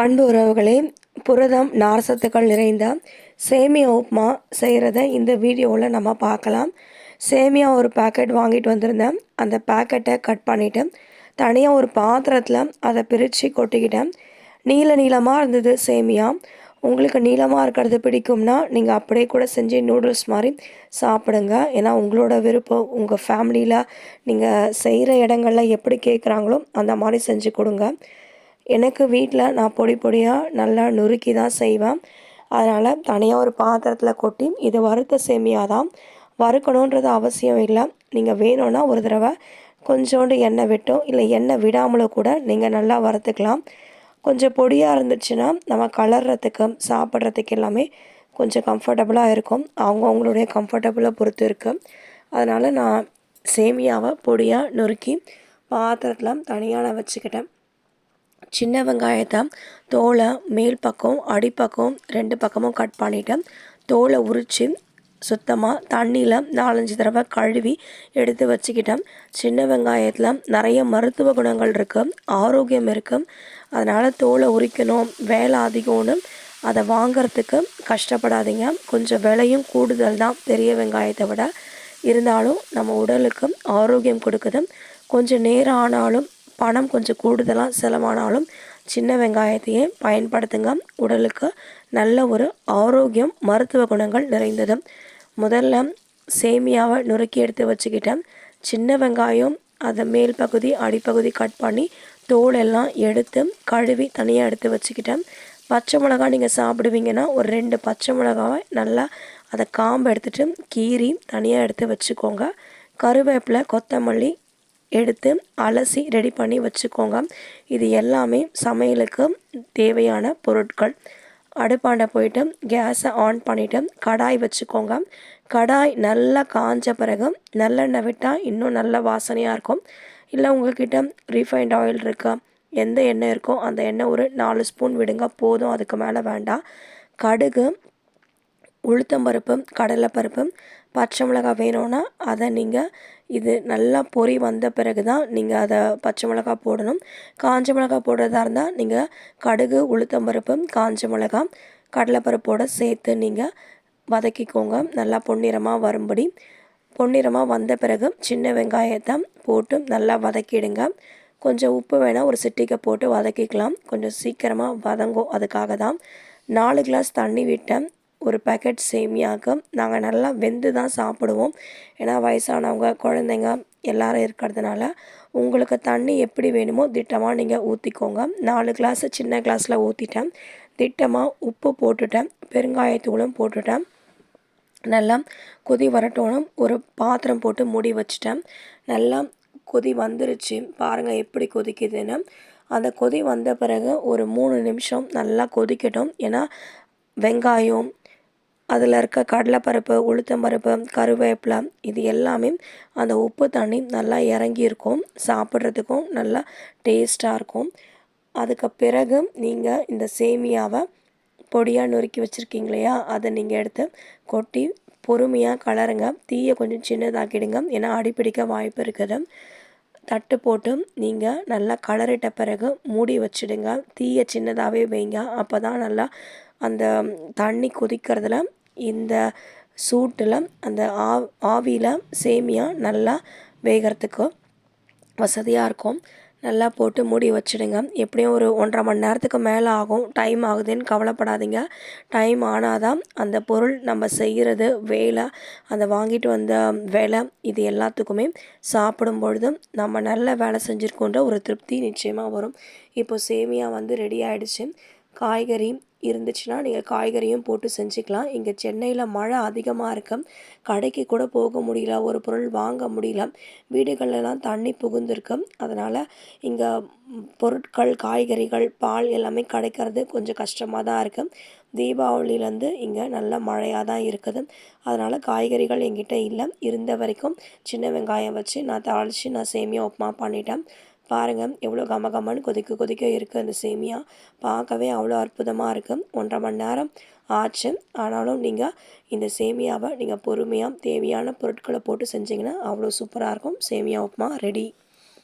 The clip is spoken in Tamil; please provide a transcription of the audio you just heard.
அன்பு உறவுகளே புரதம் நார்சத்துக்கள் நிறைந்த சேமியா உப்புமா செய்கிறத இந்த வீடியோவில் நம்ம பார்க்கலாம். சேமியா ஒரு பேக்கெட் வாங்கிட்டு வந்திருந்தேன். அந்த பேக்கெட்டை கட் பண்ணிவிட்டு தனியாக ஒரு பாத்திரத்தில் அதை பிரித்து கொட்டிக்கிட்டேன். நீல நீளமாக இருந்தது சேமியா. உங்களுக்கு நீளமாக இருக்கிறது பிடிக்கும்னா நீங்கள் அப்படியே கூட செஞ்சு நூடுல்ஸ் மாதிரி சாப்பிடுங்க. ஏன்னா உங்களோட விருப்பம் உங்கள் ஃபேமிலியில் நீங்கள் செய்கிற இடங்கள்ல எப்படி கேட்குறாங்களோ அந்த மாதிரி செஞ்சு கொடுங்க. எனக்கு வீட்டில் நான் பொடி பொடியாக நல்லா நொறுக்கி தான் செய்வேன். அதனால் தனியாக ஒரு பாத்திரத்தில் கொட்டி இது வறுத்த சேமியா தான் வறுக்கணுன்றது அவசியம் இல்லை. நீங்கள் வேணும்னா ஒரு தடவை கொஞ்சோண்டு எண்ணெய் விட்டோ இல்லை எண்ணெய் விடாமலோ கூட நீங்கள் நல்லா வறுத்துக்கலாம். கொஞ்சம் பொடியாக இருந்துச்சுன்னா நம்ம கலர்றதுக்கு சாப்பிட்றதுக்கு எல்லாமே கொஞ்சம் கம்ஃபர்டபுளாக இருக்கும். அவங்கவுங்களுடைய கம்ஃபர்டபுளை பொறுத்து இருக்குது அதனால் நான் சேமியாவை பொடியாக நொறுக்கி பாத்திரத்தில் தனியாக நான் வச்சுக்கிட்டேன். சின்ன வெங்காயத்தை தோலை மேல் பக்கம் அடிப்பக்கம் ரெண்டு பக்கமும் கட் பண்ணிவிட்டு தோலை உரித்து சுத்தமாக தண்ணியில் நாலஞ்சு தடவை கழுவி எடுத்து வச்சுக்கிட்டேன் சின்ன வெங்காயத்தில் நிறைய மருத்துவ குணங்கள் இருக்குது ஆரோக்கியம் இருக்குது அதனால் தோலை உரிக்கணும் வேலை அதிகம்னு அதை வாங்கிறதுக்கு கஷ்டப்படாதீங்க. கொஞ்சம் விலையும் கூடுதல் தான் பெரிய வெங்காயத்தை விட. இருந்தாலும் நம்ம உடலுக்கு ஆரோக்கியம் கொடுக்குது. கொஞ்சம் நேரம் ஆனாலும் பணம் கொஞ்சம் கூடுதலாக செலவானாலும் சின்ன வெங்காயத்தையே பயன்படுத்துங்க. உடலுக்கு நல்ல ஒரு ஆரோக்கியம் மருத்துவ குணங்கள் நிறைந்தது. முதல்ல சேமியாவை நுறுக்கி எடுத்து வச்சுக்கிட்டேன் சின்ன வெங்காயம் அதை மேல் பகுதி அடிப்பகுதி கட் பண்ணி தோல் எல்லாம் எடுத்து கழுவி தனியாக எடுத்து வச்சுக்கிட்டேன் பச்சை மிளகாய் நீங்கள் சாப்பிடுவீங்கன்னா ஒரு ரெண்டு பச்சை மிளகாவை நல்லா அதை காம்பு எடுத்துகிட்டு கீறி தனியாக எடுத்து வச்சுக்கோங்க. கருவேப்பிலை கொத்தமல்லி எடுத்து அலசி ரெடி பண்ணி வச்சுக்கோங்க. இது எல்லாமே சமையலுக்கு தேவையான பொருட்கள். அடுப்பாண்ட போயிட்டு கேஸை ஆன் பண்ணிவிட்டு கடாய் வச்சுக்கோங்க. கடாய் நல்லா காஞ்ச பிறகு நல்லெண்ணெய் விட்டால் இன்னும் நல்ல வாசனையாக இருக்கும். இல்லை உங்கள்கிட்ட ரீஃபைண்ட் ஆயில் இருக்கா எந்த எண்ணெய் இருக்கோ அந்த எண்ணெய் ஒரு நாலு ஸ்பூன் விடுங்க போதும் அதுக்கு மேலே வேண்டாம். கடுகு உளுத்தம்பருப்பு கடலைப்பருப்பு பச்சை மிளகாய் வேணும்னா அதை நீங்கள் இது நல்லா பொறி வந்த பிறகு தான் நீங்கள் அதை பச்சை மிளகாய் போடணும். காஞ்ச மிளகாய் போடுறதா இருந்தால் நீங்கள் கடுகு உளுத்தம்பருப்பு காஞ்ச மிளகாய் கடலைப்பருப்போடு சேர்த்து நீங்கள் வதக்கிக்கோங்க. நல்லா பொன்னிறமாக வரும்படி. பொன்னிறமாக வந்த பிறகு சின்ன வெங்காயத்தை போட்டு நல்லா வதக்கிடுங்க. கொஞ்சம் உப்பு வேணால் ஒரு சிட்டிக்கை போட்டு வதக்கிக்கலாம். கொஞ்சம் சீக்கிரமாக வதங்கும். அதுக்காக தான் நாலு கிளாஸ் தண்ணி விட்டேன். ஒரு பேக்கெட் சேமியாவுக்கு நாங்கள் நல்லா வெந்து தான் சாப்பிடுவோம். ஏன்னா வயசானவங்க குழந்தைங்க எல்லோரும் இருக்கிறதுனால உங்களுக்கு தண்ணி எப்படி வேணுமோ திட்டமாக நீங்கள் ஊற்றிக்கோங்க நாலு கிளாஸ் சின்ன கிளாஸில் ஊற்றிட்டேன் திட்டமாக உப்பு போட்டுட்டேன். பெருங்காயத்தூளும் போட்டுட்டேன். நல்லா கொதி வரட்டோனும் ஒரு பாத்திரம் போட்டு மூடி வச்சிட்டேன். நல்லா கொதி வந்துருச்சு. பாருங்கள் எப்படி கொதிக்குதுன்னு. அந்த கொதி வந்த பிறகு ஒரு மூணு நிமிஷம் நல்லா கொதிக்கட்டும். ஏன்னா வெங்காயம் அதில் இருக்க கடலைப்பருப்பு உளுத்தம்பருப்பு கருவேப்பிலை இது எல்லாமே அந்த உப்பு தண்ணி நல்லா இறங்கியிருக்கும் சாப்பிட்றதுக்கும் நல்லா டேஸ்ட்டாக இருக்கும். அதுக்கு பிறகு நீங்கள் இந்த சேமியாவை பொடியாக நொறுக்கி வச்சுருக்கீங்க இல்லையா? அதை நீங்கள் எடுத்து கொட்டி பொறுமையாக கலருங்க. தீயை கொஞ்சம் சின்னதாக்கிடுங்க. ஏன்னா அடிப்பிடிக்க வாய்ப்பு இருக்குது. தட்டு போட்டு நீங்கள் நல்லா கலரிட்ட பிறகு மூடி வச்சுடுங்க. தீயை சின்னதாகவே வைங்க. அப்போ தான் நல்லா அந்த தண்ணி கொதிக்கிறதுல இந்த சூட்டில் அந்த ஆ ஆவியில் சேமியா நல்லா வேகிறதுக்கு வசதியாக இருக்கும். நல்லா போட்டு மூடி வச்சுடுங்க. எப்படியும் ஒரு ஒன்றரை மணி நேரத்துக்கு மேலே ஆகும். டைம் ஆகுதுன்னு கவலைப்படாதீங்க. டைம் ஆனால் தான் அந்த பொருள் நம்ம செய்கிறது வேலை அந்த வாங்கிட்டு வந்த வேலை இது எல்லாத்துக்குமே சாப்பிடும் பொழுதும் நம்ம நல்ல வேலை செஞ்சுருக்கோன்ற ஒரு திருப்தி நிச்சயமாக வரும். இப்போ சேமியா வந்து ரெடி ஆகிடுச்சு காய்கறி இருந்துச்சுன்னா நீங்கள் காய்கறியும் போட்டு செஞ்சுக்கலாம். இங்கே சென்னையில் மழை அதிகமாக இருக்கும். கடைக்கு கூட போக முடியல ஒரு பொருள் வாங்க முடியல. வீடுகளெல்லாம் தண்ணி புகுந்திருக்கு அதனால் இங்கே பொருட்கள் காய்கறிகள் பால் எல்லாமே கிடைக்கிறது கொஞ்சம் கஷ்டமாக தான் இருக்குது தீபாவளியிலேருந்து இங்கே நல்ல மழையாக தான் இருக்குது. அதனால் காய்கறிகள் எங்கிட்ட இல்லை. இருந்த வரைக்கும் சின்ன வெங்காயம் வச்சு நான் தாளித்து நான் சேமியா உப்புமா பண்ணிட்டேன். பாருங்கள் எவ்வளோ கம கமன்னு கொதிக்க கொதிக்க இருக்குது அந்த சேமியா. பார்க்கவே அவ்வளோ அற்புதமாக இருக்குது ஒன்றரை மணி நேரம் ஆச்சு. ஆனாலும் நீங்கள் இந்த சேமியாவை நீங்கள் பொறுமையாக தேவையான பொருட்களை போட்டு செஞ்சிங்கன்னா அவ்வளோ சூப்பராக இருக்கும். சேமியா உப்புமா ரெடி